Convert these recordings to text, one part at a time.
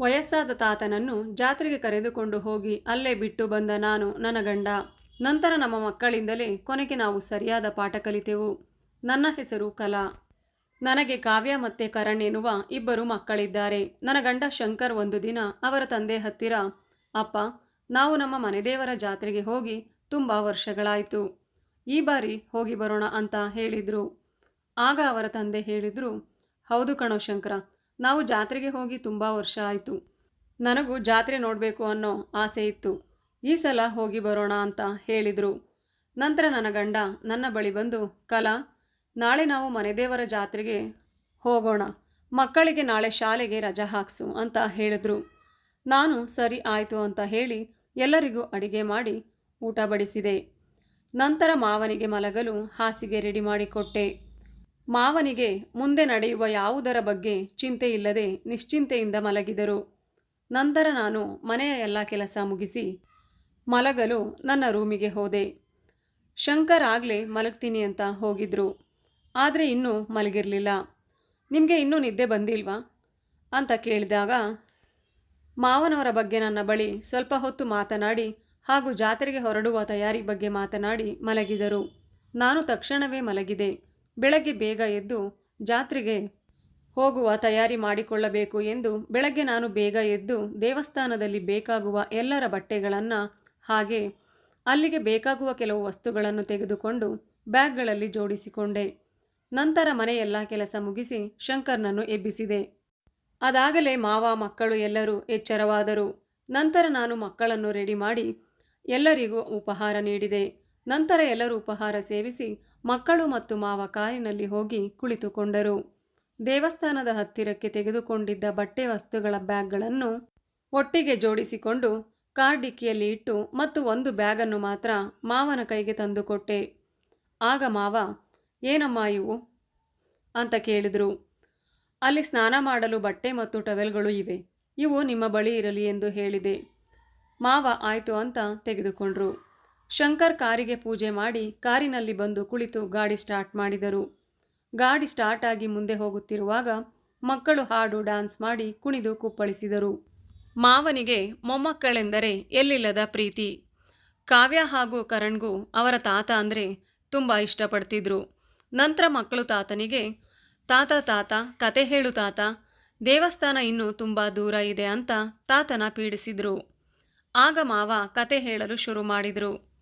ವಯಸ್ಸಾದ ತಾತನನ್ನು ಜಾತ್ರೆಗೆ ಕರೆದುಕೊಂಡು ಹೋಗಿ ಅಲ್ಲೇ ಬಿಟ್ಟು ಬಂದ ನಾನು, ನನ್ನ ಗಂಡ. ನಂತರ ನಮ್ಮ ಮಕ್ಕಳಿಂದಲೇ ಕೊನೆಗೆ ನಾವು ಸರಿಯಾದ ಪಾಠ ಕಲಿತೆವು. ನನ್ನ ಹೆಸರು ಕಲಾ. ನನಗೆ ಕಾವ್ಯ ಮತ್ತು ಕರಣ್ ಎನ್ನುವ ಇಬ್ಬರು ಮಕ್ಕಳಿದ್ದಾರೆ. ನನ್ನ ಗಂಡ ಶಂಕರ್ ಒಂದು ದಿನ ಅವರ ತಂದೆ ಹತ್ತಿರ, ಅಪ್ಪ, ನಾವು ನಮ್ಮ ಮನೆದೇವರ ಜಾತ್ರೆಗೆ ಹೋಗಿ ತುಂಬ ವರ್ಷಗಳಾಯಿತು. ಈ ಬಾರಿ ಹೋಗಿ ಬರೋಣ ಅಂತ ಹೇಳಿದರು. ಆಗ ಅವರ ತಂದೆ ಹೇಳಿದರು, ಹೌದು ಕಣೋ ಶಂಕರ ನಾವು ಜಾತ್ರೆಗೆ ಹೋಗಿ ತುಂಬ ವರ್ಷ ಆಯಿತು. ನನಗೂ ಜಾತ್ರೆ ನೋಡಬೇಕು ಅನ್ನೋ ಆಸೆ ಇತ್ತು. ಈ ಸಲ ಹೋಗಿ ಬರೋಣ ಅಂತ ಹೇಳಿದರು. ನಂತರ ನನ್ನ ಗಂಡ ನನ್ನ ಬಳಿ ಬಂದು, ಕಲಾ, ನಾಳೆ ನಾವು ಮನೆದೇವರ ಜಾತ್ರೆಗೆ ಹೋಗೋಣ. ಮಕ್ಕಳಿಗೆ ನಾಳೆ ಶಾಲೆಗೆ ರಜಾ ಹಾಕ್ಸು ಅಂತ ಹೇಳಿದ್ರು. ನಾನು, ಸರಿ ಆಯಿತು ಅಂತ ಹೇಳಿ ಎಲ್ಲರಿಗೂ ಅಡಿಗೆ ಮಾಡಿ ಊಟ ಬಡಿಸಿದೆ. ನಂತರ ಮಾವನಿಗೆ ಮಲಗಲು ಹಾಸಿಗೆ ರೆಡಿ ಮಾಡಿಕೊಟ್ಟೆ. ಮಾವನಿಗೆ ಮುಂದೆ ನಡೆಯುವ ಯಾವುದರ ಬಗ್ಗೆ ಚಿಂತೆ ಇಲ್ಲದೆ ನಿಶ್ಚಿಂತೆಯಿಂದ ಮಲಗಿದರು. ನಂತರ ನಾನು ಮನೆಯ ಎಲ್ಲ ಕೆಲಸ ಮುಗಿಸಿ ಮಲಗಲು ನನ್ನ ರೂಮಿಗೆ ಹೋದೆ. ಶಂಕರ್ ಆಗಲೇ ಮಲಗ್ತೀನಿ ಅಂತ ಹೋಗಿದ್ರು. ಆದರೆ ಇನ್ನೂ ಮಲಗಿರಲಿಲ್ಲ. ನಿಮಗೆ ಇನ್ನೂ ನಿದ್ದೆ ಬಂದಿಲ್ವಾ? ಅಂತ ಕೇಳಿದಾಗ, ಮಾವನವರ ಬಗ್ಗೆ ನನ್ನ ಬಳಿ ಸ್ವಲ್ಪ ಹೊತ್ತು ಮಾತನಾಡಿ ಹಾಗೂ ಜಾತ್ರೆಗೆ ಹೊರಡುವ ತಯಾರಿ ಬಗ್ಗೆ ಮಾತನಾಡಿ ಮಲಗಿದರು. ನಾನು ತಕ್ಷಣವೇ ಮಲಗಿದೆ ಬೆಳಗ್ಗೆ ಬೇಗ ಎದ್ದು ಜಾತ್ರೆಗೆ ಹೋಗುವ ತಯಾರಿ ಮಾಡಿಕೊಳ್ಳಬೇಕು ಎಂದು ಬೆಳಗ್ಗೆ ನಾನು ಬೇಗ ಎದ್ದು ದೇವಸ್ಥಾನದಲ್ಲಿ ಬೇಕಾಗುವ ಎಲ್ಲರ ಬಟ್ಟೆಗಳನ್ನು ಹಾಗೆ ಅಲ್ಲಿಗೆ ಬೇಕಾಗುವ ಕೆಲವು ವಸ್ತುಗಳನ್ನು ತೆಗೆದುಕೊಂಡು ಬ್ಯಾಗ್ಗಳಲ್ಲಿ ಜೋಡಿಸಿಕೊಂಡೆ. ನಂತರ ಮನೆಯೆಲ್ಲ ಕೆಲಸ ಮುಗಿಸಿ ಶಂಕರ್ನನ್ನು ಎಬ್ಬಿಸಿದೆ. ಅದಾಗಲೇ ಮಾವ, ಮಕ್ಕಳು ಎಲ್ಲರೂ ಎಚ್ಚರವಾದರು. ನಂತರ ನಾನು ಮಕ್ಕಳನ್ನು ರೆಡಿ ಮಾಡಿ ಎಲ್ಲರಿಗೂ ಉಪಹಾರ ನೀಡಿದೆ. ನಂತರ ಎಲ್ಲರೂ ಉಪಹಾರ ಸೇವಿಸಿ ಮಕ್ಕಳು ಮತ್ತು ಮಾವ ಕಾರಿನಲ್ಲಿ ಹೋಗಿ ಕುಳಿತುಕೊಂಡರು. ದೇವಸ್ಥಾನದ ಹತ್ತಿರಕ್ಕೆ ತೆಗೆದುಕೊಂಡಿದ್ದ ಬಟ್ಟೆ ವಸ್ತುಗಳ ಬ್ಯಾಗ್ಗಳನ್ನು ಒಟ್ಟಿಗೆ ಜೋಡಿಸಿಕೊಂಡು ಕಾರ್ ಡಿಕ್ಕಿಯಲ್ಲಿ ಇಟ್ಟು ಮತ್ತು ಒಂದು ಬ್ಯಾಗನ್ನು ಮಾತ್ರ ಮಾವನ ಕೈಗೆ ತಂದುಕೊಟ್ಟೆ. ಆಗ ಮಾವ, ಏನಮ್ಮ ಇವು? ಅಂತ ಕೇಳಿದರು. ಅಲ್ಲಿ ಸ್ನಾನ ಮಾಡಲು ಬಟ್ಟೆ ಮತ್ತು ಟವೆಲ್ಗಳು ಇವೆ. ಇವು ನಿಮ್ಮ ಬಳಿ ಇರಲಿ ಎಂದು ಹೇಳಿದೆ. ಮಾವ, ಆಯಿತು ಅಂತ ತೆಗೆದುಕೊಂಡ್ರು. ಶಂಕರ್ ಕಾರಿಗೆ ಪೂಜೆ ಮಾಡಿ ಕಾರಿನಲ್ಲಿ ಬಂದು ಕುಳಿತು ಗಾಡಿ ಸ್ಟಾರ್ಟ್ ಮಾಡಿದರು. ಗಾಡಿ ಸ್ಟಾರ್ಟ್ ಆಗಿ ಮುಂದೆ ಹೋಗುತ್ತಿರುವಾಗ ಮಕ್ಕಳು ಹಾಡು ಡ್ಯಾನ್ಸ್ ಮಾಡಿ ಕುಣಿದು ಕುಪ್ಪಳಿಸಿದರು. ಮಾವನಿಗೆ ಮೊಮ್ಮಕ್ಕಳೆಂದರೆ ಎಲ್ಲಿಲ್ಲದ ಪ್ರೀತಿ. ಕಾವ್ಯ ಹಾಗೂ ಕರಣ್ಗೂ ಅವರ ತಾತ ಅಂದರೆ ತುಂಬ ಇಷ್ಟಪಡ್ತಿದ್ರು. ನಂತರ ಮಕ್ಕಳು ತಾತನಿಗೆ, ತಾತ ತಾತ, ಕತೆ ಹೇಳು ತಾತ, ದೇವಸ್ಥಾನ ಇನ್ನೂ ತುಂಬ ದೂರ ಇದೆ ಅಂತ ತಾತನ ಪೀಡಿಸಿದರು. ಆಗ ಮಾವ ಕತೆ ಹೇಳಲು ಶುರು ಮಾಡಿದರು.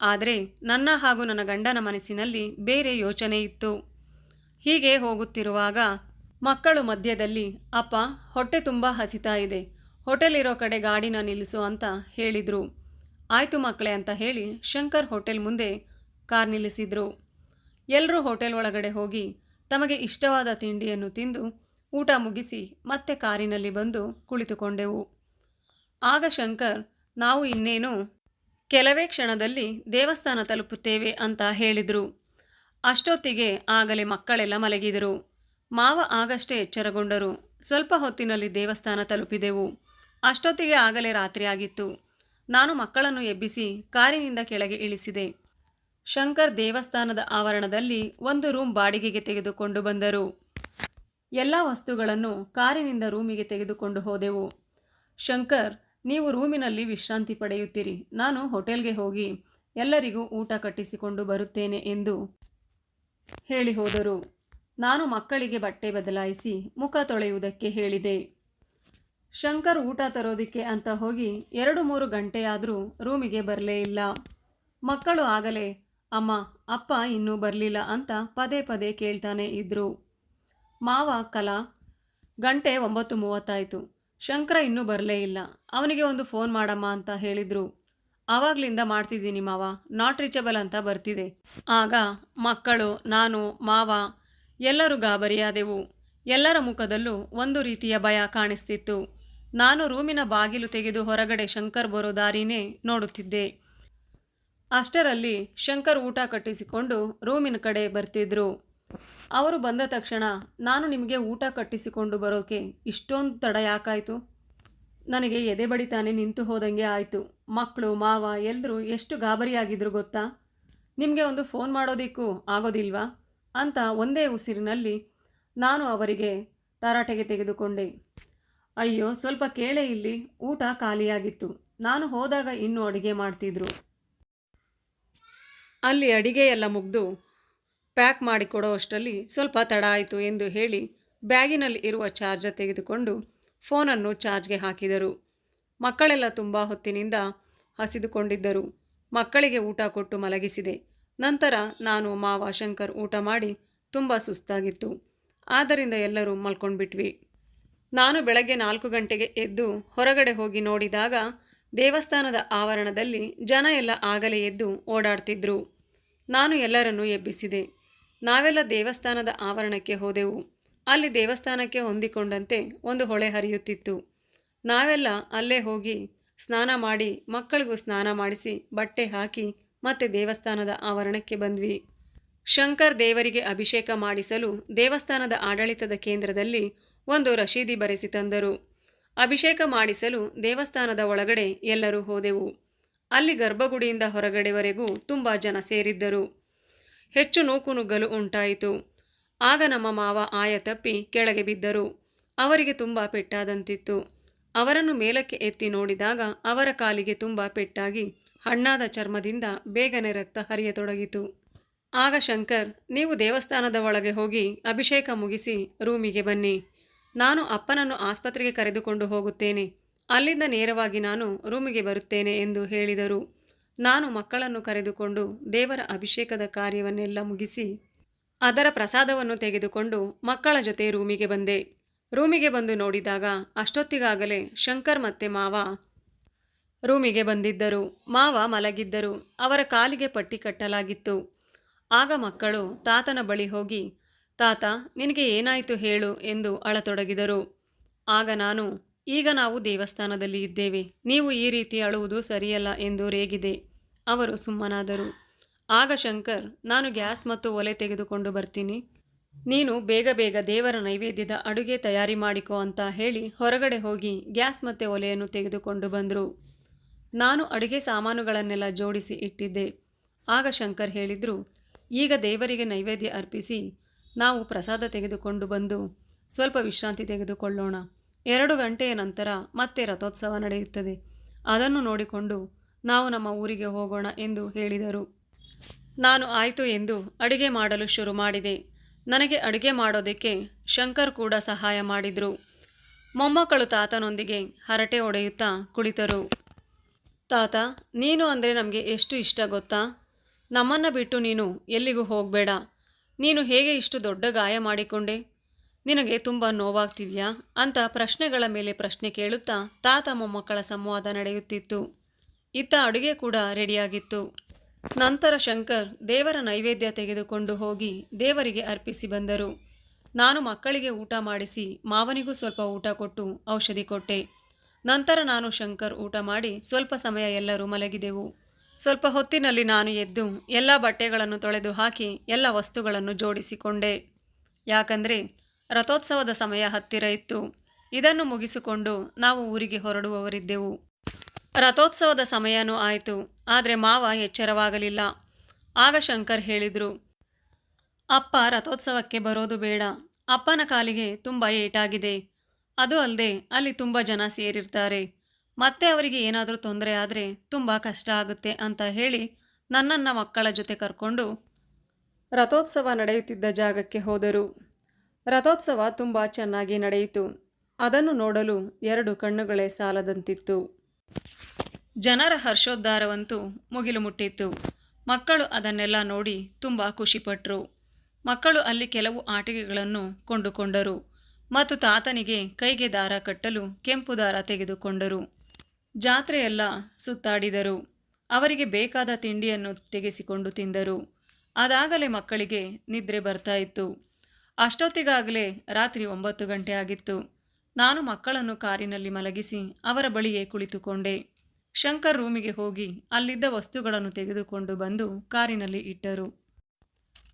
ಆದರೆ ನನ್ನ ಹಾಗೂ ನನ್ನ ಗಂಡನ ಮನಸ್ಸಿನಲ್ಲಿ ಬೇರೆ ಯೋಚನೆ ಇತ್ತು. ಹೀಗೆ ಹೋಗುತ್ತಿರುವಾಗ ಮಕ್ಕಳು ಮಧ್ಯದಲ್ಲಿ, ಅಪ್ಪ, ಹೊಟ್ಟೆ ತುಂಬ ಹಸಿತಾ ಇದೆ. ಹೋಟೆಲ್ ಇರೋ ಕಡೆ ಗಾಡಿನ ನಿಲ್ಲಿಸು ಅಂತ ಹೇಳಿದರು. ಆಯಿತು ಮಕ್ಕಳೇ ಅಂತ ಹೇಳಿ ಶಂಕರ್ ಹೋಟೆಲ್ ಮುಂದೆ ಕಾರ್ ನಿಲ್ಲಿಸಿದರು. ಎಲ್ಲರೂ ಹೋಟೆಲ್ ಒಳಗಡೆ ಹೋಗಿ ತಮಗೆ ಇಷ್ಟವಾದ ತಿಂಡಿಯನ್ನು ತಿಂದು ಊಟ ಮುಗಿಸಿ ಮತ್ತೆ ಕಾರಿನಲ್ಲಿ ಬಂದು ಕುಳಿತುಕೊಂಡೆವು. ಆಗ ಶಂಕರ್, ನಾವು ಇನ್ನೇನು ಕೆಲವೇ ಕ್ಷಣದಲ್ಲಿ ದೇವಸ್ಥಾನ ತಲುಪುತ್ತೇವೆ ಅಂತ ಹೇಳಿದರು. ಅಷ್ಟೊತ್ತಿಗೆ ಆಗಲೇ ಮಕ್ಕಳೆಲ್ಲ ಮಲಗಿದರು. ಮಾವ ಆಗಷ್ಟೇ ಎಚ್ಚರಗೊಂಡರು. ಸ್ವಲ್ಪ ಹೊತ್ತಿನಲ್ಲಿ ದೇವಸ್ಥಾನ ತಲುಪಿದೆವು. ಅಷ್ಟೊತ್ತಿಗೆ ಆಗಲೇ ರಾತ್ರಿ ಆಗಿತ್ತು. ನಾನು ಮಕ್ಕಳನ್ನು ಎಬ್ಬಿಸಿ ಕಾರಿನಿಂದ ಕೆಳಗೆ ಇಳಿಸಿದೆ. ಶಂಕರ್ ದೇವಸ್ಥಾನದ ಆವರಣದಲ್ಲಿ ಒಂದು ರೂಮ್ ಬಾಡಿಗೆಗೆ ತೆಗೆದುಕೊಂಡು ಬಂದರು. ಎಲ್ಲ ವಸ್ತುಗಳನ್ನು ಕಾರಿನಿಂದ ರೂಮಿಗೆ ತೆಗೆದುಕೊಂಡು ಹೋದೆವು. ಶಂಕರ್ ನೀವು ರೂಮಿನಲ್ಲಿ ವಿಶ್ರಾಂತಿ ಪಡೆಯುತ್ತೀರಿ. ನಾನು ಹೋಟೆಲ್ಗೆ ಹೋಗಿ ಎಲ್ಲರಿಗೂ ಊಟ ಕಟ್ಟಿಸಿಕೊಂಡು ಬರುತ್ತೇನೆ ಎಂದು ಹೇಳಿ ಹೋದರು. ನಾನು ಮಕ್ಕಳಿಗೆ ಬಟ್ಟೆ ಬದಲಾಯಿಸಿ ಮುಖ ತೊಳೆಯುವುದಕ್ಕೆ ಹೇಳಿದೆ. ಶಂಕರ್ ಊಟ ತರೋದಿಕ್ಕೆ ಅಂತ ಹೋಗಿ ಎರಡು ಮೂರು ಗಂಟೆಯಾದರೂ ರೂಮಿಗೆ ಬರಲೇ ಇಲ್ಲ. ಮಕ್ಕಳು ಆಗಲೇ, ಅಮ್ಮ, ಅಪ್ಪ ಇನ್ನೂ ಬರಲಿಲ್ಲ ಅಂತ ಪದೇ ಪದೇ ಕೇಳ್ತಾನೆ ಇದ್ರು. ಮಾವ, ಕಲಾ, ಗಂಟೆ ಒಂಬತ್ತು ಮೂವತ್ತಾಯಿತು. ಶಂಕರ ಇನ್ನೂ ಬರಲೇ ಇಲ್ಲ. ಅವನಿಗೆ ಒಂದು ಫೋನ್ ಮಾಡಮ್ಮ ಅಂತ ಹೇಳಿದರು. ಆವಾಗಲಿಂದ ಮಾಡ್ತಿದ್ದೀನಿ ಮಾವ, ನಾಟ್ ರೀಚಬಲ್ ಅಂತ ಬರ್ತಿದೆ. ಆಗ ಮಕ್ಕಳು, ನಾನು, ಮಾವ ಎಲ್ಲರೂ ಗಾಬರಿಯಾದೆವು. ಎಲ್ಲರ ಮುಖದಲ್ಲೂ ಒಂದು ರೀತಿಯ ಭಯ ಕಾಣಿಸ್ತಿತ್ತು. ನಾನು ರೂಮಿನ ಬಾಗಿಲು ತೆಗೆದು ಹೊರಗಡೆ ಶಂಕರ್ ಬರೋ ದಾರಿನೇ ನೋಡುತ್ತಿದ್ದೆ. ಅಷ್ಟರಲ್ಲಿ ಶಂಕರ್ ಊಟ ಕಟ್ಟಿಸಿಕೊಂಡು ರೂಮಿನ ಕಡೆ ಬರ್ತಿದ್ರು. ಅವರು ಬಂದ ತಕ್ಷಣ ನಾನು ನಿಮಗೆ ಊಟ ಕಟ್ಟಿಸಿಕೊಂಡು ಬರೋಕೆ ಇಷ್ಟೊಂದು ತಡ ಯಾಕಾಯಿತು? ನನಗೆ ಎದೆ ಬಡಿತಾನೆ ನಿಂತು ಹೋದಂಗೆ ಆಯಿತು. ಮಕ್ಕಳು, ಮಾವ ಎಲ್ಲರೂ ಎಷ್ಟು ಗಾಬರಿಯಾಗಿದ್ರು ಗೊತ್ತಾ? ನಿಮಗೆ ಒಂದು ಫೋನ್ ಮಾಡೋದಿಕ್ಕೂ ಆಗೋದಿಲ್ವಾ? ಅಂತ ಒಂದೇ ಉಸಿರಿನಲ್ಲಿ ನಾನು ಅವರಿಗೆ ತರಾಟೆಗೆ ತೆಗೆದುಕೊಂಡೆ. ಅಯ್ಯೋ, ಸ್ವಲ್ಪ ಕೇಳೆ ಇಲ್ಲಿ, ಊಟ ಖಾಲಿಯಾಗಿತ್ತು. ನಾನು ಹೋದಾಗ ಇನ್ನೂ ಅಡುಗೆ ಮಾಡ್ತಿದ್ರು. ಅಲ್ಲಿ ಅಡಿಗೆ ಎಲ್ಲ ಮುಗ್ದು ಪ್ಯಾಕ್ ಮಾಡಿ ಕೊಡುವಷ್ಟರಲ್ಲಿ ಸ್ವಲ್ಪ ತಡ ಆಯಿತು ಎಂದು ಹೇಳಿ ಬ್ಯಾಗಿನಲ್ಲಿ ಇರುವ ಚಾರ್ಜರ್ ತೆಗೆದುಕೊಂಡು ಫೋನನ್ನು ಚಾರ್ಜ್ಗೆ ಹಾಕಿದರು. ಮಕ್ಕಳೆಲ್ಲ ತುಂಬ ಹೊತ್ತಿನಿಂದ ಹಸಿದುಕೊಂಡಿದ್ದರು. ಮಕ್ಕಳಿಗೆ ಊಟ ಕೊಟ್ಟು ಮಲಗಿಸಿದೆ. ನಂತರ ನಾನು, ಮಾವ, ಶಂಕರ್ ಊಟ ಮಾಡಿ ತುಂಬ ಸುಸ್ತಾಗಿತ್ತು. ಆದ್ದರಿಂದ ಎಲ್ಲರೂ ಮಲ್ಕೊಂಡ್ಬಿಟ್ವಿ. ನಾನು ಬೆಳಗ್ಗೆ ನಾಲ್ಕು ಗಂಟೆಗೆ ಎದ್ದು ಹೊರಗಡೆ ಹೋಗಿ ನೋಡಿದಾಗ ದೇವಸ್ಥಾನದ ಆವರಣದಲ್ಲಿ ಜನ ಎಲ್ಲ ಆಗಲೇ ಎದ್ದು ಓಡಾಡ್ತಿದ್ರು. ನಾನು ಎಲ್ಲರನ್ನೂ ಎಬ್ಬಿಸಿದೆ. ನಾವೆಲ್ಲ ದೇವಸ್ಥಾನದ ಆವರಣಕ್ಕೆ ಹೋದೆವು. ಅಲ್ಲಿ ದೇವಸ್ಥಾನಕ್ಕೆ ಹೊಂದಿಕೊಂಡಂತೆ ಒಂದು ಹೊಳೆ ಹರಿಯುತ್ತಿತ್ತು. ನಾವೆಲ್ಲ ಅಲ್ಲೇ ಹೋಗಿ ಸ್ನಾನ ಮಾಡಿ ಮಕ್ಕಳಿಗೂ ಸ್ನಾನ ಮಾಡಿಸಿ ಬಟ್ಟೆ ಹಾಕಿ ಮತ್ತೆ ದೇವಸ್ಥಾನದ ಆವರಣಕ್ಕೆ ಬಂದ್ವಿ. ಶಂಕರ್ ದೇವರಿಗೆ ಅಭಿಷೇಕ ಮಾಡಿಸಲು ದೇವಸ್ಥಾನದ ಆಡಳಿತದ ಕೇಂದ್ರದಲ್ಲಿ ಒಂದು ರಶೀದಿ ಬರೆಸಿ ತಂದರು. ಅಭಿಷೇಕ ಮಾಡಿಸಲು ದೇವಸ್ಥಾನದ ಒಳಗಡೆ ಎಲ್ಲರೂ ಹೋದೆವು. ಅಲ್ಲಿ ಗರ್ಭಗುಡಿಯಿಂದ ಹೊರಗಡೆವರೆಗೂ ತುಂಬ ಜನ ಸೇರಿದ್ದರು. ಹೆಚ್ಚು ನೂಕುನುಗ್ಗಲು ಉಂಟಾಯಿತು. ಆಗ ನಮ್ಮ ಮಾವ ಆಯ ತಪ್ಪಿ ಕೆಳಗೆ ಬಿದ್ದರು. ಅವರಿಗೆ ತುಂಬ ಪೆಟ್ಟಾದಂತಿತ್ತು. ಅವರನ್ನು ಮೇಲಕ್ಕೆ ಎತ್ತಿ ನೋಡಿದಾಗ ಅವರ ಕಾಲಿಗೆ ತುಂಬ ಪೆಟ್ಟಾಗಿ ಹಣ್ಣಾದ ಚರ್ಮದಿಂದ ಬೇಗನೆ ರಕ್ತ ಹರಿಯತೊಡಗಿತು. ಆಗ ಶಂಕರ್, ನೀವು ದೇವಸ್ಥಾನದ ಒಳಗೆ ಹೋಗಿ ಅಭಿಷೇಕ ಮುಗಿಸಿ ರೂಮಿಗೆ ಬನ್ನಿ. ನಾನು ಅಪ್ಪನನ್ನು ಆಸ್ಪತ್ರೆಗೆ ಕರೆದುಕೊಂಡು ಹೋಗುತ್ತೇನೆ. ಅಲ್ಲಿಂದ ನೇರವಾಗಿ ನಾನು ರೂಮಿಗೆ ಬರುತ್ತೇನೆ ಎಂದು ಹೇಳಿದರು. ನಾನು ಮಕ್ಕಳನ್ನು ಕರೆದುಕೊಂಡು ದೇವರ ಅಭಿಷೇಕದ ಕಾರ್ಯವನ್ನೆಲ್ಲ ಮುಗಿಸಿ ಅದರ ಪ್ರಸಾದವನ್ನು ತೆಗೆದುಕೊಂಡು ಮಕ್ಕಳ ಜೊತೆ ರೂಮಿಗೆ ಬಂದೆ. ರೂಮಿಗೆ ಬಂದು ನೋಡಿದಾಗ ಅಷ್ಟೊತ್ತಿಗಾಗಲೇ ಶಂಕರ್ ಮತ್ತೆ ಮಾವ ರೂಮಿಗೆ ಬಂದಿದ್ದರು. ಮಾವ ಮಲಗಿದ್ದರು. ಅವರ ಕಾಲಿಗೆ ಪಟ್ಟಿ ಕಟ್ಟಲಾಗಿತ್ತು. ಆಗ ಮಕ್ಕಳು ತಾತನ ಬಳಿ ಹೋಗಿ, ತಾತ, ನಿನಗೆ ಏನಾಯಿತು ಹೇಳು ಎಂದು ಅಳತೊಡಗಿದರು. ಆಗ ನಾನು, ಈಗ ನಾವು ದೇವಸ್ಥಾನದಲ್ಲಿ ಇದ್ದೇವೆ. ನೀವು ಈ ರೀತಿ ಅಳುವುದು ಸರಿಯಲ್ಲ ಎಂದು ರೇಗಿದೆ. ಅವರು ಸುಮ್ಮನಾದರು. ಆಗ ಶಂಕರ್, ನಾನು ಗ್ಯಾಸ್ ಮತ್ತು ಒಲೆ ತೆಗೆದುಕೊಂಡು ಬರ್ತೀನಿ. ನೀನು ಬೇಗ ಬೇಗ ದೇವರ ನೈವೇದ್ಯದ ಅಡುಗೆ ತಯಾರಿ ಮಾಡಿಕೊ ಅಂತ ಹೇಳಿ ಹೊರಗಡೆ ಹೋಗಿ ಗ್ಯಾಸ್ ಮತ್ತು ಒಲೆಯನ್ನು ತೆಗೆದುಕೊಂಡು ಬಂದರು. ನಾನು ಅಡುಗೆ ಸಾಮಾನುಗಳನ್ನೆಲ್ಲ ಜೋಡಿಸಿ ಇಟ್ಟಿದ್ದೆ. ಆಗ ಶಂಕರ್ ಹೇಳಿದರು, ಈಗ ದೇವರಿಗೆ ನೈವೇದ್ಯ ಅರ್ಪಿಸಿ ನಾವು ಪ್ರಸಾದ ತೆಗೆದುಕೊಂಡು ಬಂದು ಸ್ವಲ್ಪ ವಿಶ್ರಾಂತಿ ತೆಗೆದುಕೊಳ್ಳೋಣ. ಎರಡು ಗಂಟೆಯ ನಂತರ ಮತ್ತೆ ರಥೋತ್ಸವ ನಡೆಯುತ್ತದೆ. ಅದನ್ನು ನೋಡಿಕೊಂಡು ನಾವು ನಮ್ಮ ಊರಿಗೆ ಹೋಗೋಣ ಎಂದು ಹೇಳಿದರು. ನಾನು ಆಯಿತು ಎಂದು ಅಡುಗೆ ಮಾಡಲು ಶುರು ಮಾಡಿದೆ. ನನಗೆ ಅಡುಗೆ ಮಾಡೋದಕ್ಕೆ ಶಂಕರ್ ಕೂಡ ಸಹಾಯ ಮಾಡಿದರು. ಮೊಮ್ಮಕ್ಕಳು ತಾತನೊಂದಿಗೆ ಹರಟೆ ಒಡೆಯುತ್ತಾ ಕುಳಿತರು. ತಾತ, ನೀನು ಅಂದರೆ ನಮಗೆ ಎಷ್ಟು ಇಷ್ಟ ಗೊತ್ತಾ? ನಮ್ಮನ್ನು ಬಿಟ್ಟು ನೀನು ಎಲ್ಲಿಗೂ ಹೋಗಬೇಡ. ನೀನು ಹೇಗೆ ಇಷ್ಟು ದೊಡ್ಡ ಗಾಯ ಮಾಡಿಕೊಂಡೆ? ನಿನಗೆ ತುಂಬ ನೋವಾಗ್ತಿದೆಯಾ? ಅಂತ ಪ್ರಶ್ನೆಗಳ ಮೇಲೆ ಪ್ರಶ್ನೆ ಕೇಳುತ್ತಾ ತಾತ ಮೊಮ್ಮಕ್ಕಳ ಸಂವಾದ ನಡೆಯುತ್ತಿತ್ತು. ಇತ್ತ ಅಡುಗೆ ಕೂಡ ರೆಡಿಯಾಗಿತ್ತು. ನಂತರ ಶಂಕರ್ ದೇವರ ನೈವೇದ್ಯ ತೆಗೆದುಕೊಂಡು ಹೋಗಿ ದೇವರಿಗೆ ಅರ್ಪಿಸಿ ಬಂದರು. ನಾನು ಮಕ್ಕಳಿಗೆ ಊಟ ಮಾಡಿಸಿ ಮಾವನಿಗೂ ಸ್ವಲ್ಪ ಊಟ ಕೊಟ್ಟು ಔಷಧಿ ಕೊಟ್ಟೆ. ನಂತರ ನಾನು ಶಂಕರ್ ಊಟ ಮಾಡಿ ಸ್ವಲ್ಪ ಸಮಯ ಎಲ್ಲರೂ ಮಲಗಿದೆವು. ಸ್ವಲ್ಪ ಹೊತ್ತಿನಲ್ಲಿ ನಾನು ಎದ್ದು ಎಲ್ಲ ಬಟ್ಟೆಗಳನ್ನು ತೊಳೆದು ಹಾಕಿ ಎಲ್ಲ ವಸ್ತುಗಳನ್ನು ಜೋಡಿಸಿಕೊಂಡೆ. ಯಾಕಂದರೆ ರಥೋತ್ಸವದ ಸಮಯ ಹತ್ತಿರ ಇತ್ತು. ಇದನ್ನು ಮುಗಿಸಿಕೊಂಡು ನಾವು ಊರಿಗೆ ಹೊರಡುವವರಿದ್ದೆವು. ರಥೋತ್ಸವದ ಸಮಯನೂ ಆಯಿತು, ಆದರೆ ಮಾವ ಎಚ್ಚರವಾಗಲಿಲ್ಲ. ಆಗ ಶಂಕರ್ ಹೇಳಿದರು, ಅಪ್ಪ, ರಥೋತ್ಸವಕ್ಕೆ ಬರೋದು ಬೇಡ. ಅಪ್ಪನ ಕಾಲಿಗೆ ತುಂಬ ಏಟಾಗಿದೆ. ಅದು ಅಲ್ಲದೆ ಅಲ್ಲಿ ತುಂಬ ಜನ ಸೇರಿರ್ತಾರೆ. ಮತ್ತೆ ಅವರಿಗೆ ಏನಾದರೂ ತೊಂದರೆ ಆದರೆ ತುಂಬ ಕಷ್ಟ ಆಗುತ್ತೆ ಅಂತ ಹೇಳಿ ನನ್ನನ್ನು ಮಕ್ಕಳ ಜೊತೆ ಕರ್ಕೊಂಡು ರಥೋತ್ಸವ ನಡೆಯುತ್ತಿದ್ದ ಜಾಗಕ್ಕೆ ಹೋದರು. ರಥೋತ್ಸವ ತುಂಬ ಚೆನ್ನಾಗಿ ನಡೆಯಿತು. ಅದನ್ನು ನೋಡಲು ಎರಡು ಕಣ್ಣುಗಳೇ ಸಾಲದಂತಿತ್ತು. ಜನರ ಹರ್ಷೋದ್ಧಾರವಂತೂ ಮುಗಿಲು ಮುಟ್ಟಿತ್ತು. ಮಕ್ಕಳು ಅದನ್ನೆಲ್ಲ ನೋಡಿ ತುಂಬ ಖುಷಿಪಟ್ಟರು ಮಕ್ಕಳು ಅಲ್ಲಿ ಕೆಲವು ಆಟಿಕೆಗಳನ್ನು ಕೊಂಡುಕೊಂಡರು. ಮತ್ತು ತಾತನಿಗೆ ಕೈಗೆ ದಾರ ಕಟ್ಟಲು ಕೆಂಪು ದಾರ ತೆಗೆದುಕೊಂಡರು. ಜಾತ್ರೆಯೆಲ್ಲ ಸುತ್ತಾಡಿದರು. ಅವರಿಗೆ ಬೇಕಾದ ತಿಂಡಿಯನ್ನು ತೆಗೆಸಿಕೊಂಡು ತಿಂದರು. ಅದಾಗಲೇ ಮಕ್ಕಳಿಗೆ ನಿದ್ರೆ ಬರ್ತಾ ಇತ್ತು. ಅಷ್ಟೊತ್ತಿಗಾಗಲೇ ರಾತ್ರಿ ಒಂಬತ್ತು ಗಂಟೆ ಆಗಿತ್ತು. ನಾನು ಮಕ್ಕಳನ್ನು ಕಾರಿನಲ್ಲಿ ಮಲಗಿಸಿ ಅವರ ಬಳಿಯೇ ಕುಳಿತುಕೊಂಡೆ. ಶಂಕರ್ ರೂಮಿಗೆ ಹೋಗಿ ಅಲ್ಲಿದ್ದ ವಸ್ತುಗಳನ್ನು ತೆಗೆದುಕೊಂಡು ಬಂದು ಕಾರಿನಲ್ಲಿ ಇಟ್ಟರು.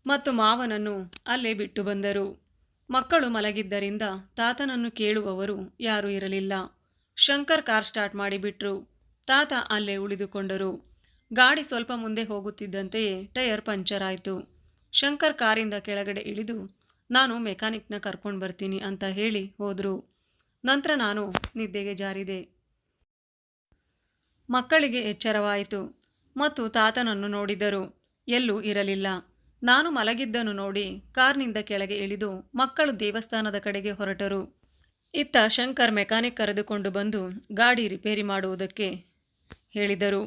ಮತ್ತು ಮಾವನನ್ನು ಅಲ್ಲೇ ಬಿಟ್ಟು ಬಂದರು. ಮಕ್ಕಳು ಮಲಗಿದ್ದರಿಂದ ತಾತನನ್ನು ಕೇಳುವವರು ಯಾರೂ ಇರಲಿಲ್ಲ. ಶಂಕರ್ ಕಾರ್ ಸ್ಟಾರ್ಟ್ ಮಾಡಿಬಿಟ್ರು. ತಾತ ಅಲ್ಲೇ ಉಳಿದುಕೊಂಡರು. ಗಾಡಿ ಸ್ವಲ್ಪ ಮುಂದೆ ಹೋಗುತ್ತಿದ್ದಂತೆಯೇ ಟೈರ್ ಪಂಚರ್ ಆಯಿತು. ಶಂಕರ್ ಕಾರಿಂದ ಕೆಳಗಡೆ ಇಳಿದು, ನಾನು ಮೆಕ್ಯಾನಿಕ್ನ ಕರ್ಕೊಂಡು ಬರ್ತೀನಿ ಅಂತ ಹೇಳಿ ಹೋದರು. ನಂತರ ನಾನು ನಿದ್ದೆಗೆ ಜಾರಿದೆ. ಮಕ್ಕಳಿಗೆ ಎಚ್ಚರವಾಯಿತು. ಮತ್ತು ತಾತನನ್ನು ನೋಡಿದರು. ಎಲ್ಲೂ ಇರಲಿಲ್ಲ. ನಾನು ಮಲಗಿದ್ದನ್ನು ನೋಡಿ ಕಾರ್ನಿಂದ ಕೆಳಗೆ ಇಳಿದು ಮಕ್ಕಳು ದೇವಸ್ಥಾನದ ಕಡೆಗೆ ಹೊರಟರು. ಇತ್ತ ಶಂಕರ್ ಮೆಕ್ಯಾನಿಕ್ ಕರೆದುಕೊಂಡು ಬಂದು ಗಾಡಿ ರಿಪೇರಿ ಮಾಡುವುದಕ್ಕೆ ಹೇಳಿದರು.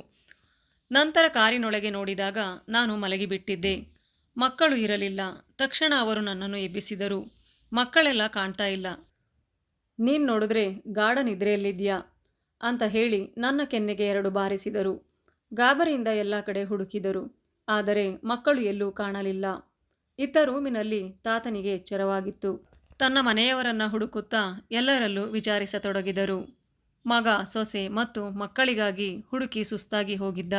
ನಂತರ ಕಾರಿನೊಳಗೆ ನೋಡಿದಾಗ ನಾನು ಮಲಗಿಬಿಟ್ಟಿದ್ದೆ. ಮಕ್ಕಳು ಇರಲಿಲ್ಲ. ತಕ್ಷಣ ಅವರು ನನ್ನನ್ನು ಎಬ್ಬಿಸಿದರು. ಮಕ್ಕಳೆಲ್ಲ ಕಾಣ್ತಾ ಇಲ್ಲ. ನೀನು ನೋಡಿದ್ರೆ ಗಾಢ ನಿದ್ರೆಯಲ್ಲಿದ್ಯಾ ಅಂತ ಹೇಳಿ ನನ್ನ ಕೆನ್ನೆಗೆ ಎರಡು ಬಾರಿಸಿದರು. ಗಾಬರಿಯಿಂದ ಎಲ್ಲ ಕಡೆ ಹುಡುಕಿದರು. ಆದರೆ ಮಕ್ಕಳು ಎಲ್ಲೂ ಕಾಣಲಿಲ್ಲ. ಇತ್ತ ರೂಮಿನಲ್ಲಿ ತಾತನಿಗೆ ಎಚ್ಚರವಾಗಿತ್ತು. ತನ್ನ ಮನೆಯವರನ್ನು ಹುಡುಕುತ್ತಾ ಎಲ್ಲರಲ್ಲೂ ವಿಚಾರಿಸತೊಡಗಿದರು. ಮಗ, ಸೊಸೆ ಮತ್ತು ಮಕ್ಕಳಿಗಾಗಿ ಹುಡುಕಿ ಸುಸ್ತಾಗಿ ಹೋಗಿದ್ದ.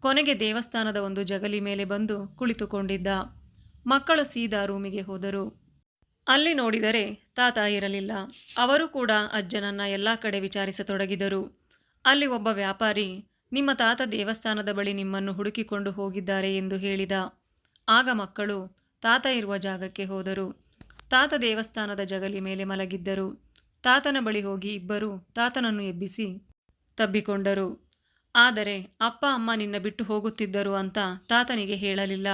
ಕೊನೆಗೆ ದೇವಸ್ಥಾನದ ಒಂದು ಜಗಲಿ ಮೇಲೆ ಬಂದು ಕುಳಿತುಕೊಂಡಿದ್ದ. ಮಕ್ಕಳು ಸೀದಾ ರೂಮಿಗೆ ಹೋದರು. ಅಲ್ಲಿ ನೋಡಿದರೆ ತಾತ ಇರಲಿಲ್ಲ ಅವರು ಕೂಡ ಅಜ್ಜನನ್ನ ಎಲ್ಲ ಕಡೆ ವಿಚಾರಿಸತೊಡಗಿದರು. ಅಲ್ಲಿ ಒಬ್ಬ ವ್ಯಾಪಾರಿ, ನಿಮ್ಮ ತಾತ ದೇವಸ್ಥಾನದ ಬಳಿ ನಿಮ್ಮನ್ನು ಹುಡುಕಿಕೊಂಡು ಹೋಗಿದ್ದಾರೆ ಎಂದು ಹೇಳಿದ. ಆಗ ಮಕ್ಕಳು ತಾತ ಇರುವ ಜಾಗಕ್ಕೆ ಹೋದರು. ತಾತ ದೇವಸ್ಥಾನದ ಜಗಲಿ ಮೇಲೆ ಮಲಗಿದ್ದರು. ತಾತನ ಬಳಿ ಹೋಗಿ ಇಬ್ಬರು ತಾತನನ್ನು ಎಬ್ಬಿಸಿ ತಬ್ಬಿಕೊಂಡರು. ಆದರೆ, ಅಪ್ಪ, ಅಮ್ಮ ನಿನ್ನ ಬಿಟ್ಟು ಹೋಗುತ್ತಿದ್ದರು ಅಂತ ತಾತನಿಗೆ ಹೇಳಲಿಲ್ಲ.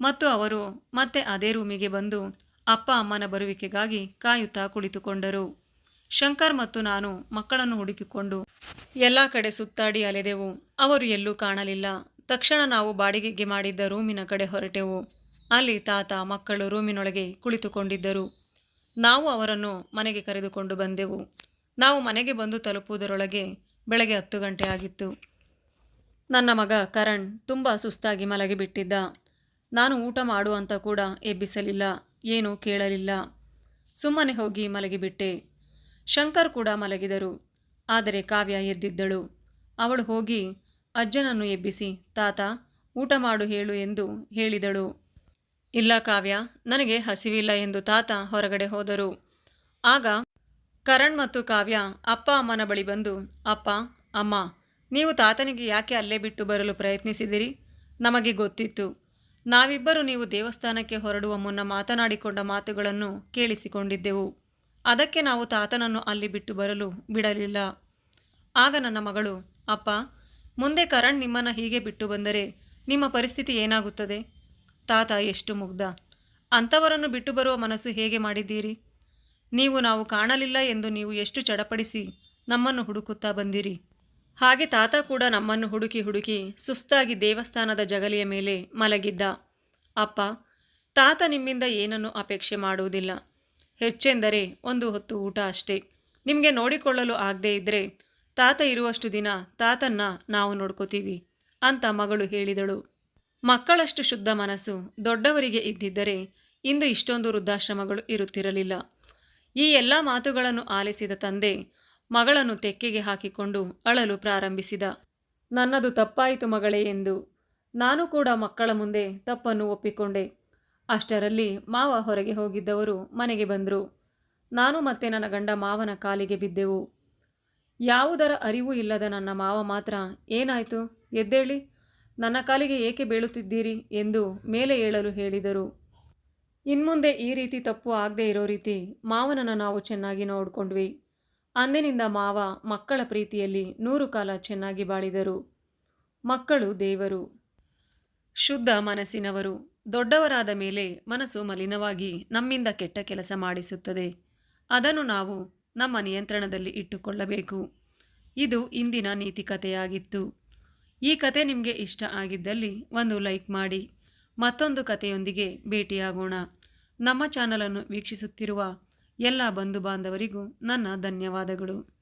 ಮತ್ತು ಅವರು ಮತ್ತೆ ಅದೇ ರೂಮಿಗೆ ಬಂದು ಅಪ್ಪ ಅಮ್ಮನ ಬರುವಿಕೆಗಾಗಿ ಕಾಯುತ್ತಾ ಕುಳಿತುಕೊಂಡರು. ಶಂಕರ್ ಮತ್ತು ನಾನು ಮಕ್ಕಳನ್ನು ಹುಡುಕಿಕೊಂಡು ಎಲ್ಲ ಕಡೆ ಸುತ್ತಾಡಿ ಅಲೆದೆವು. ಅವರು ಎಲ್ಲೂ ಕಾಣಲಿಲ್ಲ. ತಕ್ಷಣ ನಾವು ಬಾಡಿಗೆಗೆ ಮಾಡಿದ್ದ ರೂಮಿನ ಕಡೆ ಹೊರಟೆವು. ಅಲ್ಲಿ ತಾತ, ಮಕ್ಕಳು ರೂಮಿನೊಳಗೆ ಕುಳಿತುಕೊಂಡಿದ್ದರು. ನಾವು ಅವರನ್ನು ಮನೆಗೆ ಕರೆದುಕೊಂಡು ಬಂದೆವು. ನಾವು ಮನೆಗೆ ಬಂದು ತಲುಪುವುದರೊಳಗೆ ಬೆಳಗ್ಗೆ ಹತ್ತು ಗಂಟೆ ಆಗಿತ್ತು. ನನ್ನ ಮಗ ಕರಣ್ ತುಂಬ ಸುಸ್ತಾಗಿ ಮಲಗಿಬಿಟ್ಟಿದ್ದ. ನಾನು ಊಟ ಮಾಡು ಅಂತ ಕೂಡ ಎಬ್ಬಿಸಲಿಲ್ಲ. ಏನೂ ಕೇಳಲಿಲ್ಲ. ಸುಮ್ಮನೆ ಹೋಗಿ ಮಲಗಿಬಿಟ್ಟೆ ಶಂಕರ್ ಕೂಡ ಮಲಗಿದರು. ಆದರೆ ಕಾವ್ಯ ಎದ್ದಿದ್ದಳು. ಅವಳು ಹೋಗಿ ಅಜ್ಜನನ್ನು ಎಬ್ಬಿಸಿ, ತಾತ, ಊಟ ಮಾಡು ಹೇಳು ಎಂದು ಹೇಳಿದಳು. ಇಲ್ಲ ಕಾವ್ಯ, ನನಗೆ ಹಸಿವಿಲ್ಲ ಎಂದು ತಾತ ಹೊರಗಡೆ ಹೋದರು. ಆಗ ಕರಣ್ ಮತ್ತು ಕಾವ್ಯ ಅಪ್ಪ ಅಮ್ಮನ ಬಳಿ ಬಂದು, ಅಪ್ಪ, ಅಮ್ಮ, ನೀವು ತಾತನಿಗೆ ಯಾಕೆ ಅಲ್ಲೇ ಬಿಟ್ಟು ಬರಲು ಪ್ರಯತ್ನಿಸಿದಿರಿ? ನಮಗೆ ಗೊತ್ತಿತ್ತು. ನಾವಿಬ್ಬರು ನೀವು ದೇವಸ್ಥಾನಕ್ಕೆ ಹೊರಡುವ ಮುನ್ನ ಮಾತನಾಡಿಕೊಂಡ ಮಾತುಗಳನ್ನು ಕೇಳಿಸಿಕೊಂಡಿದ್ದೆವು. ಅದಕ್ಕೆ ನಾವು ತಾತನನ್ನು ಅಲ್ಲಿ ಬಿಟ್ಟು ಬರಲು ಬಿಡಲಿಲ್ಲ. ಆಗ ನನ್ನ ಮಗಳು, ಅಪ್ಪ, ಮುಂದೆ ಕರಣ್ ನಿಮ್ಮನ್ನು ಹೀಗೆ ಬಿಟ್ಟು ಬಂದರೆ ನಿಮ್ಮ ಪರಿಸ್ಥಿತಿ ಏನಾಗುತ್ತದೆ ತಾತ ಎಷ್ಟು ಮುಗ್ಧ. ಅಂಥವರನ್ನು ಬಿಟ್ಟು ಬರುವ ಮನಸ್ಸು ಹೇಗೆ ಮಾಡಿದ್ದೀರಿ? ನೀವು ನಾವು ಕಾಣಲಿಲ್ಲ ಎಂದು ನೀವು ಎಷ್ಟು ಚಡಪಡಿಸಿ ನಮ್ಮನ್ನು ಹುಡುಕುತ್ತಾ ಬಂದಿರಿ. ಹಾಗೆ ತಾತ ಕೂಡ ನಮ್ಮನ್ನು ಹುಡುಕಿ ಹುಡುಕಿ ಸುಸ್ತಾಗಿ ದೇವಸ್ಥಾನದ ಜಗಲಿಯ ಮೇಲೆ ಮಲಗಿದ್ದ. ಅಪ್ಪ, ತಾತ ನಿಮ್ಮಿಂದ ಏನನ್ನು ಅಪೇಕ್ಷೆ ಮಾಡುವುದಿಲ್ಲ. ಹೆಚ್ಚೆಂದರೆ ಒಂದು ಹೊತ್ತು ಊಟ ಅಷ್ಟೇ. ನಿಮಗೆ ನೋಡಿಕೊಳ್ಳಲು ಆಗದೇ ಇದ್ದರೆ ತಾತ ಇರುವಷ್ಟು ದಿನ ತಾತನ್ನ ನಾವು ನೋಡ್ಕೋತೀವಿ ಅಂತ ಮಗಳು ಹೇಳಿದಳು. ಮಕ್ಕಳಷ್ಟು ಶುದ್ಧ ಮನಸ್ಸು ದೊಡ್ಡವರಿಗೆ ಇದ್ದಿದ್ದರೆ ಇಂದು ಇಷ್ಟೊಂದು ವೃದ್ಧಾಶ್ರಮಗಳು ಇರುತ್ತಿರಲಿಲ್ಲ. ಈ ಎಲ್ಲ ಮಾತುಗಳನ್ನು ಆಲಿಸಿದ ತಂದೆ ಮಗಳನ್ನು ತೆಕ್ಕೆಗೆ ಹಾಕಿಕೊಂಡು ಅಳಲು ಪ್ರಾರಂಭಿಸಿದ. ನನ್ನದು ತಪ್ಪಾಯಿತು ಮಗಳೇ ಎಂದು. ನಾನು ಕೂಡ ಮಕ್ಕಳ ಮುಂದೆ ತಪ್ಪನ್ನು ಒಪ್ಪಿಕೊಂಡೆ. ಅಷ್ಟರಲ್ಲಿ ಮಾವ ಹೊರಗೆ ಹೋಗಿದ್ದವರು ಮನೆಗೆ ಬಂದರು. ನಾನು ಮತ್ತೆ ನನ್ನ ಗಂಡ ಮಾವನ ಕಾಲಿಗೆ ಬಿದ್ದೆವು. ಯಾವುದರ ಅರಿವು ಇಲ್ಲದ ನನ್ನ ಮಾವ ಮಾತ್ರ, ಏನಾಯಿತು? ಎದ್ದೇಳಿ. ನನ್ನ ಕಾಲಿಗೆ ಏಕೆ ಬೀಳುತ್ತಿದ್ದೀರಿ? ಎಂದು ಮೇಲೆ ಏಳಲು ಹೇಳಿದರು. ಇನ್ಮುಂದೆ ಈ ರೀತಿ ತಪ್ಪು ಆಗದೆ ಇರೋ ರೀತಿ ಮಾವನನ್ನು ನಾವು ಚೆನ್ನಾಗಿ ನೋಡಿಕೊಂಡ್ವಿ. ಅಂದಿನಿಂದ ಮಾವ ಮಕ್ಕಳ ಪ್ರೀತಿಯಲ್ಲಿ ನೂರು ಕಾಲ ಚೆನ್ನಾಗಿ ಬಾಳಿದರು. ಮಕ್ಕಳು ದೇವರು. ಶುದ್ಧ ಮನಸ್ಸಿನವರು. ದೊಡ್ಡವರಾದ ಮೇಲೆ ಮನಸ್ಸು ಮಲಿನವಾಗಿ ನಮ್ಮಿಂದ ಕೆಟ್ಟ ಕೆಲಸ ಮಾಡಿಸುತ್ತದೆ. ಅದನ್ನು ನಾವು ನಮ್ಮ ನಿಯಂತ್ರಣದಲ್ಲಿ ಇಟ್ಟುಕೊಳ್ಳಬೇಕು. ಇದು ಇಂದಿನ ನೀತಿ ಕಥೆಯಾಗಿತ್ತು. ಈ ಕತೆ ನಿಮಗೆ ಇಷ್ಟ ಆಗಿದ್ದಲ್ಲಿ ಒಂದು ಲೈಕ್ ಮಾಡಿ. ಮತ್ತೊಂದು ಕಥೆಯೊಂದಿಗೆ ಭೇಟಿಯಾಗೋಣ. ನಮ್ಮ ಚಾನಲನ್ನು ವೀಕ್ಷಿಸುತ್ತಿರುವ ಎಲ್ಲ ಬಂಧು ಬಾಂಧವರಿಗೂ ನನ್ನ ಧನ್ಯವಾದಗಳು.